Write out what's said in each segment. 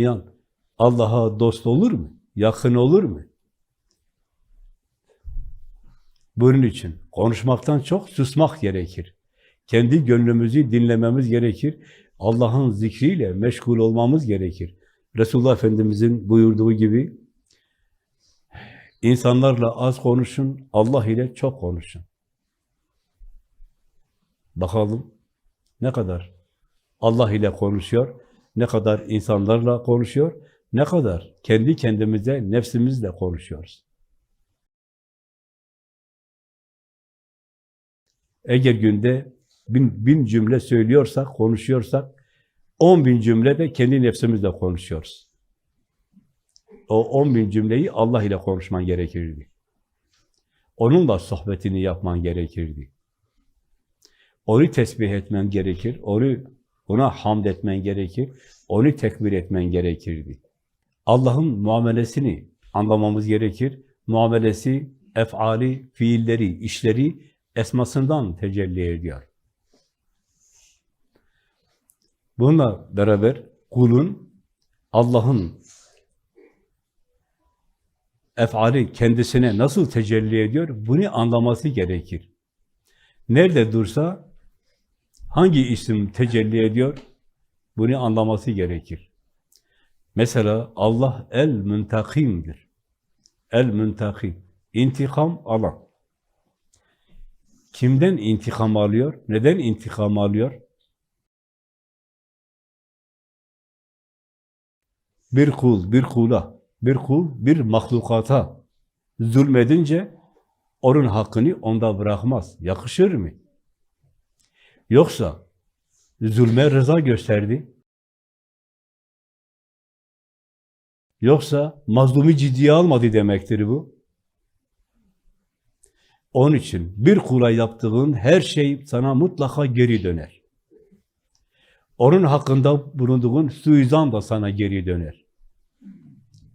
Yan Allah'a dost olur mu? Yakın olur mu? Bunun için konuşmaktan çok susmak gerekir. Kendi gönlümüzü dinlememiz gerekir. Allah'ın zikriyle meşgul olmamız gerekir. Resulullah Efendimizin buyurduğu gibi insanlarla az konuşun, Allah ile çok konuşun. Bakalım ne kadar Allah ile konuşuyor, ne kadar insanlarla konuşuyor, ne kadar kendi kendimize, nefsimizle konuşuyoruz. Eğer günde bin, bin cümle söylüyorsak, konuşuyorsak, on bin cümle de kendi nefsimizle konuşuyoruz. O on bin cümleyi Allah ile konuşman gerekirdi. Onunla sohbetini yapman gerekirdi. Onu tesbih etmen gerekir, onu ona hamd etmen gerekir, onu tekbir etmen gerekirdi. Allah'ın muamelesini anlamamız gerekir. Muamelesi, efali, fiilleri, işleri esmasından tecelli ediyor. Bununla beraber kulun Allah'ın efali kendisine nasıl tecelli ediyor bunu anlaması gerekir. Nerede dursa hangi isim tecelli ediyor bunu anlaması gerekir. Mesela Allah el-müntakimdir. El-müntakim. İntikam alan. Kimden intikam alıyor? Neden intikam alıyor? Bir kul, bir kula, bir kul, bir mahlukata zulmedince onun hakkını onda bırakmaz. Yakışır mı? Yoksa zulme rıza gösterdi. Yoksa mazlumu ciddiye almadı demektir bu. Onun için bir kula yaptığın her şey sana mutlaka geri döner. Onun hakkında bulunduğun suizan da sana geri döner.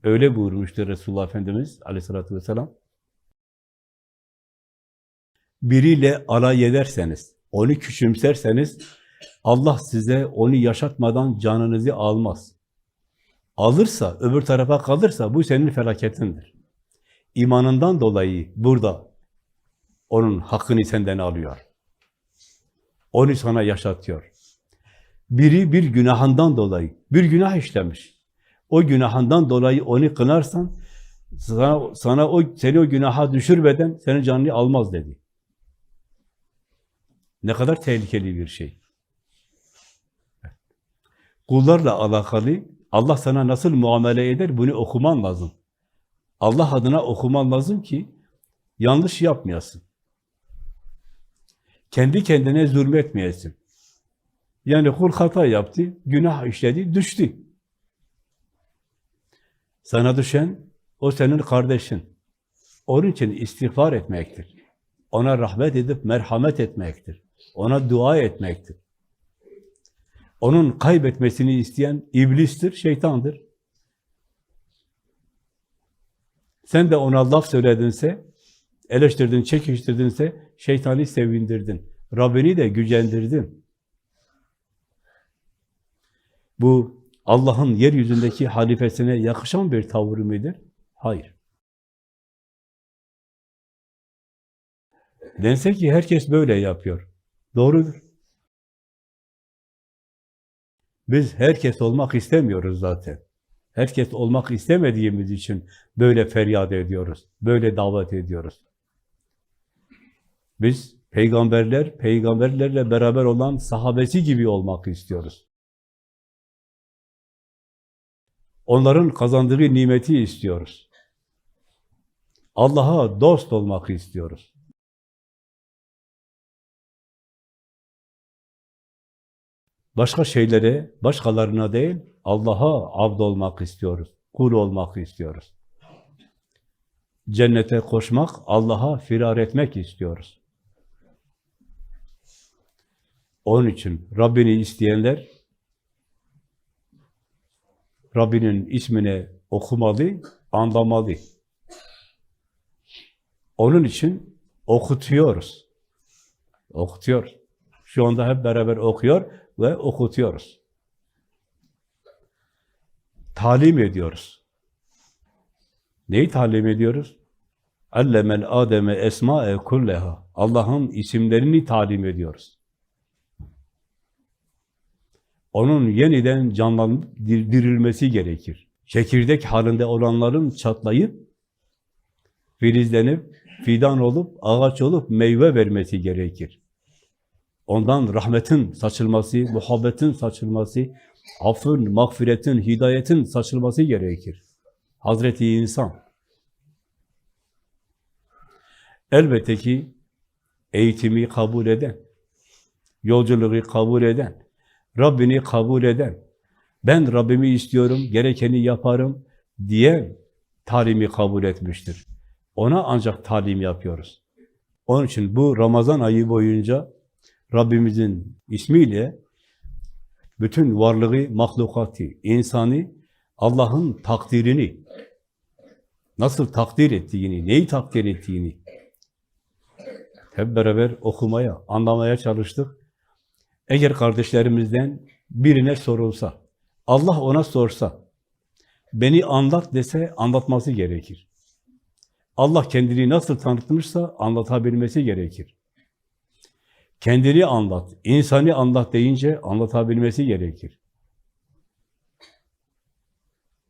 Öyle buyurmuştur Resulullah Efendimiz aleyhissalatü vesselam. Biriyle alay ederseniz, onu küçümserseniz, Allah size onu yaşatmadan canınızı almaz. Alırsa, öbür tarafa kalırsa bu senin felaketindir. İmanından dolayı burada onun hakkını senden alıyor. Onu sana yaşatıyor. Biri bir günahından dolayı, bir günah işlemiş. O günahından dolayı onu kınarsan, sana, sana o seni o günaha düşürmeden senin canını almaz dedi. Ne kadar tehlikeli bir şey. Kullarla alakalı Allah sana nasıl muamele eder bunu okuman lazım. Allah adına okuman lazım ki yanlış yapmayasın. Kendi kendine zulmetmeyesin. Yani kul hata yaptı, günah işledi, düştü. Sana düşen, o senin kardeşin. Onun için istiğfar etmektir. Ona rahmet edip merhamet etmektir. Ona dua etmektir. Onun kaybetmesini isteyen iblistir, şeytandır. Sen de ona laf söyledinse, eleştirdin, çekiştirdinse şeytanı sevindirdin. Rabbini de gücendirdin. Bu Allah'ın yeryüzündeki halifesine yakışan bir tavır mıdır? Hayır. Dense ki herkes böyle yapıyor. Doğrudur. Biz herkes olmak istemiyoruz zaten. Herkes olmak istemediğimiz için böyle feryat ediyoruz, böyle davet ediyoruz. Biz peygamberler, peygamberlerle beraber olan sahabesi gibi olmak istiyoruz. Onların kazandığı nimeti istiyoruz. Allah'a dost olmak istiyoruz. Başka şeylere, başkalarına değil, Allah'a abd olmak istiyoruz. Kul olmak istiyoruz. Cennete koşmak, Allah'a firar etmek istiyoruz. Onun için Rabbini isteyenler Rabbinin ismini okumalı, anlamalı. Onun için okutuyoruz. Okutuyoruz. Şu anda hep beraber okuyor ve okutuyoruz. talim ediyoruz. Neyi talim ediyoruz? Allemel Adem'e esma'e kulleha. Allah'ın isimlerini talim ediyoruz. Onun yeniden canlandırılması gerekir. Çekirdek halinde olanların çatlayıp, filizlenip, fidan olup, ağaç olup meyve vermesi gerekir. Ondan rahmetin saçılması, muhabbetin saçılması, affın, mağfiretin, hidayetin saçılması gerekir. Hazreti insan. Elbette ki eğitimi kabul eden, yolculuğu kabul eden, Rabbini kabul eden, ben Rabbimi istiyorum, gerekeni yaparım diyen talimi kabul etmiştir. Ona ancak talim yapıyoruz. Onun için bu Ramazan ayı boyunca Rabbimizin ismiyle bütün varlığı, mahlukatı, insanı, Allah'ın takdirini, nasıl takdir ettiğini, neyi takdir ettiğini hep beraber okumaya, anlamaya çalıştık. Eğer kardeşlerimizden birine sorulsa, Allah ona sorsa, beni anlat dese anlatması gerekir. Allah kendini nasıl tanıtmışsa anlatabilmesi gerekir. Kendini anlat, insanı anlat deyince anlatabilmesi gerekir.